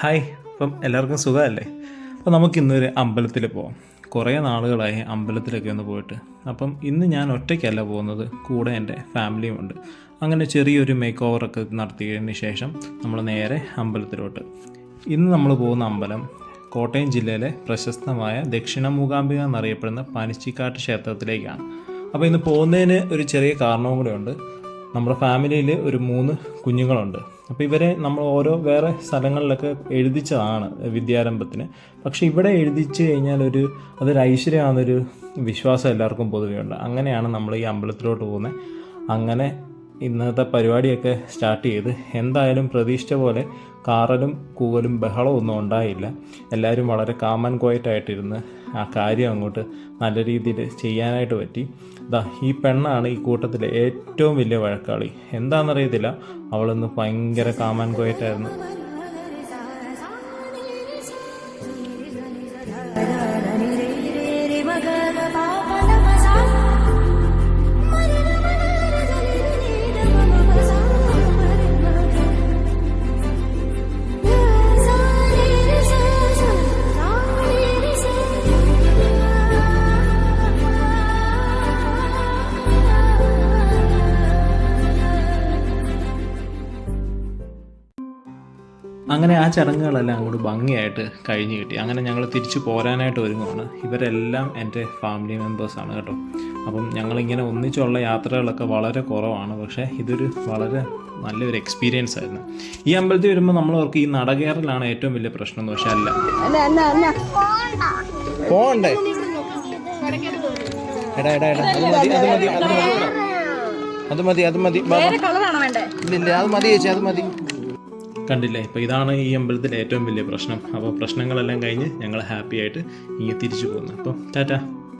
Hi അപ്പം എല്ലാവർക്കും സുഖമല്ലേ? അപ്പോൾ നമുക്ക് ഇന്നൊരു അമ്പലത്തിൽ പോവാം. കുറേ നാളുകളായി അമ്പലത്തിലൊക്കെ ഒന്ന് പോയിട്ട്. അപ്പം ഇന്ന് ഞാൻ ഒറ്റയ്ക്കല്ല പോകുന്നത് കൂടെ എന്റെ ഫാമിലിയും ഉണ്ട്. അങ്ങനെ ചെറിയൊരു മേക്ക് ഓവറൊക്കെ നടത്തിയതിന് ശേഷം നമ്മൾ നേരെ അമ്പലത്തിലോട്ട്. ഇന്ന് നമ്മൾ പോകുന്ന അമ്പലം കോട്ടയം ജില്ലയിലെ പ്രശസ്തമായ ദക്ഷിണ മൂകാംബിക എന്നറിയപ്പെടുന്ന പനിച്ചിക്കാട്ട് ക്ഷേത്രത്തിലേക്കാണ്. അപ്പോൾ ഇന്ന് പോകുന്നതിന് ഒരു ചെറിയ കാരണവും കൂടെ ഉണ്ട്. നമ്മുടെ ഫാമിലിയിൽ ഒരു മൂന്ന് കുഞ്ഞുങ്ങളുണ്ട്. അപ്പോൾ ഇവരെ നമ്മൾ ഓരോ വേറെ സ്ഥലങ്ങളിലൊക്കെ എഴുതിച്ചതാണ് വിദ്യാരംഭത്തിന്. പക്ഷെ ഇവിടെ എഴുതിച്ചു കഴിഞ്ഞാൽ ഒരു അതൊരു ഐശ്വര്യമാണെന്നൊരു വിശ്വാസം എല്ലാവർക്കും പൊതുവെയുണ്ട് അങ്ങനെയാണ് നമ്മൾ ഈ അമ്പലത്തിലോട്ട് പോകുന്നത്. അങ്ങനെ ഇന്നത്തെ പരിപാടിയൊക്കെ സ്റ്റാർട്ട് ചെയ്ത് എന്തായാലും പ്രതീക്ഷിച്ച പോലെ കാറലും കൂവലും ബഹളവും ഒന്നും ഉണ്ടായില്ല. എല്ലാവരും വളരെ കാമൻ ക്വയറ്റായിട്ടിരുന്ന് ആ കാര്യം അങ്ങോട്ട് നല്ല രീതിയിൽ ചെയ്യാനായിട്ട് പറ്റി. ദാ ഈ പെണ്ണാണ് ഈ കൂട്ടത്തിലെ ഏറ്റവും വലിയ വഴക്കാളി. എന്താണെന്നറിയത്തില്ല. അവളൊന്ന് ഭയങ്കര കാമാൻ ക്വയറ്റായിരുന്നു അങ്ങനെ ആ ചടങ്ങുകളെല്ലാം അങ്ങോട്ട് ഭംഗിയായിട്ട് കഴിഞ്ഞ് കിട്ടി. അങ്ങനെ ഞങ്ങൾ തിരിച്ചു പോരാനായിട്ട് ഒരുങ്ങുവാണ്. ഇവരെല്ലാം എന്റെ ഫാമിലി മെമ്പേഴ്സാണ് കേട്ടോ. അപ്പം ഞങ്ങളിങ്ങനെ ഒന്നിച്ചുള്ള യാത്രകളൊക്കെ വളരെ കുറവാണ്. പക്ഷേ ഇതൊരു വളരെ നല്ലൊരു എക്സ്പീരിയൻസ് ആയിരുന്നു. ഈ അമ്പലത്തിൽ വരുമ്പോൾ നമ്മൾ ഓർക്ക് ഈ നടകേറലാണ് ഏറ്റവും വലിയ പ്രശ്നം എന്ന് പക്ഷേ അല്ല. പോണ്ടേ എടാ എടാ എടാ. അത് മതി അത് മതി അത് മതി. അത് മതി അത് ഇല്ല അത് മതി ചേച്ചി അത് മതി. കണ്ടില്ലേ? ഇപ്പോൾ ഇതാണ് ഈ അമ്പലത്തിലെ ഏറ്റവും വലിയ പ്രശ്നം. അപ്പോൾ പ്രശ്നങ്ങളെല്ലാം കഴിഞ്ഞ് ഞങ്ങൾ ഹാപ്പി ആയിട്ട് ഇങ്ങനെ തിരിച്ചു പോകുന്നു. അപ്പോൾ ടാറ്റ.